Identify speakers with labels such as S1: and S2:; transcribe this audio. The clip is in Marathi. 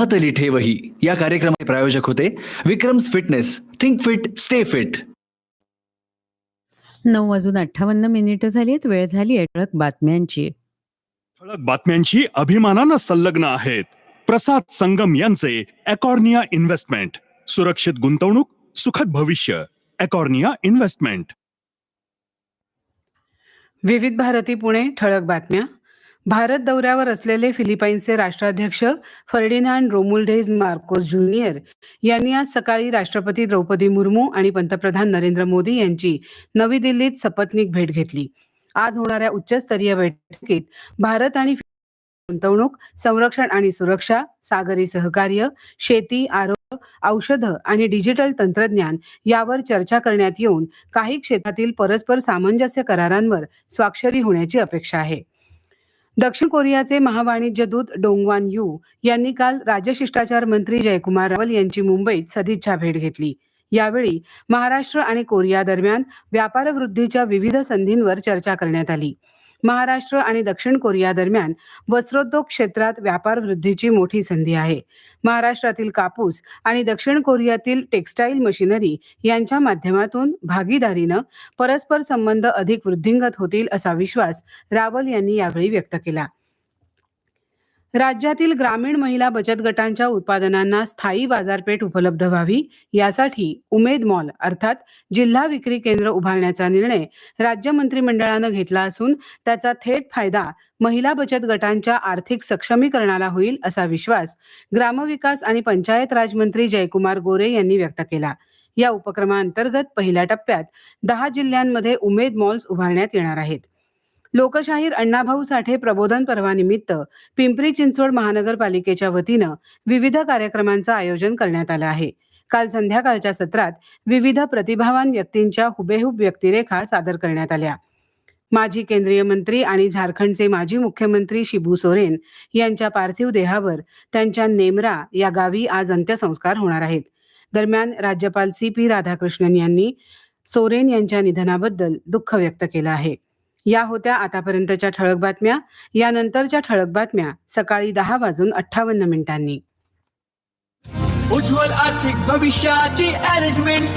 S1: हातली ठेवही. या कार्यक्रमाचे प्रायोजक होते Vikram's fitness. Think fit stay fit
S2: नऊ वाजून अठ्ठावन्न मिनिटं झाली आहेत वेळ झाली आहे ठळक बातम्यांची.
S3: ठळक बातम्यांची अभिमानानं संलग्न आहेत. प्रसाद संगम यांचे अकॉर्निया इन्व्हेस्टमेंट. सुरक्षित गुंतवणूक सुखद भविष्य. अकॉर्निया इन्व्हेस्टमेंट.
S4: विविध भारती पुणे ठळक बातम्या. भारत दौऱ्यावर असलेले फिलिपाईन्सचे राष्ट्राध्यक्ष फर्डिनांड रोमुल्डेज मार्कोस ज्युनियर यांनी आज सकाळी राष्ट्रपती द्रौपदी मुर्मू आणि पंतप्रधान नरेंद्र मोदी यांची नवी दिल्लीत सपत्नीक भेट घेतली. आज होणाऱ्या उच्चस्तरीय बैठकीत भारत आणि गुंतवणूक संरक्षण आणि सुरक्षा सागरी सहकार्य शेती आरोग्य औषधं आणि डिजिटल तंत्रज्ञान यावर चर्चा करण्यात येऊन काही क्षेत्रातील परस्पर सामंजस्य करारांवर स्वाक्षरी होण्याची अपेक्षा आहे. दक्षिण कोरियाचे महावाणिज्य दूत डोंगवान यू यांनी काल राजशिष्टाचार मंत्री जयकुमार रावल यांची मुंबईत सदिच्छा भेट घेतली. यावेळी महाराष्ट्र आणि कोरिया दरम्यान व्यापार वृद्धीच्या विविध संधींवर चर्चा करण्यात आली. महाराष्ट्र आणि दक्षिण कोरिया दरम्यान वस्त्रोद्योग क्षेत्रात व्यापार वृद्धीची मोठी संधी आहे. महाराष्ट्रातील कापूस आणि दक्षिण कोरियातील टेक्स्टाईल मशिनरी यांच्या माध्यमातून भागीदारीनं परस्पर संबंध अधिक वृद्धिंगत होतील असा विश्वास रावल यांनी यावेळी व्यक्त केला. राज्यातील ग्रामीण महिला बचत गटांच्या उत्पादनांना स्थायी बाजारपेठ उपलब्ध व्हावी यासाठी उमेद मॉल अर्थात जिल्हा विक्री केंद्र उभारण्याचा निर्णय राज्य मंत्रिमंडळानं घेतला असून त्याचा थेट फायदा महिला बचत गटांच्या आर्थिक सक्षमीकरणाला होईल असा विश्वास ग्रामविकास आणि पंचायत राज मंत्री जयकुमार गोरे यांनी व्यक्त केला. या उपक्रमाअंतर्गत पहिल्या टप्प्यात दहा जिल्ह्यांमध्ये उमेद मॉल्स उभारण्यात येणार आहेत. लोकशाहीर अण्णाभाऊ साठे प्रबोधन पर्वानिमित्त पिंपरी चिंचवड महानगरपालिकेच्या वतीनं विविध कार्यक्रमांचं आयोजन करण्यात आलं आहे. काल संध्याकाळच्या सत्रात विविध प्रतिभावान व्यक्तींच्या हुबेहूब व्यक्तिरेखा सादर करण्यात आल्या. माजी केंद्रीय मंत्री आणि झारखंडचे माजी मुख्यमंत्री शिबू सोरेन यांच्या पार्थिव देहावर त्यांच्या नेमरा या गावी आज अंत्यसंस्कार होणार आहेत. दरम्यान राज्यपाल सी पी राधाकृष्णन यांनी सोरेन यांच्या निधनाबद्दल दुःख व्यक्त केलं आहे. या होत्या आतापर्यंतच्या ठळक बातम्या. यानंतरच्या ठळक बातम्या सकाळी दहा वाजून अठ्ठावन्न मिनिटांनी.
S5: उज्ज्वल आर्थिक भविष्याची अरेंजमेंट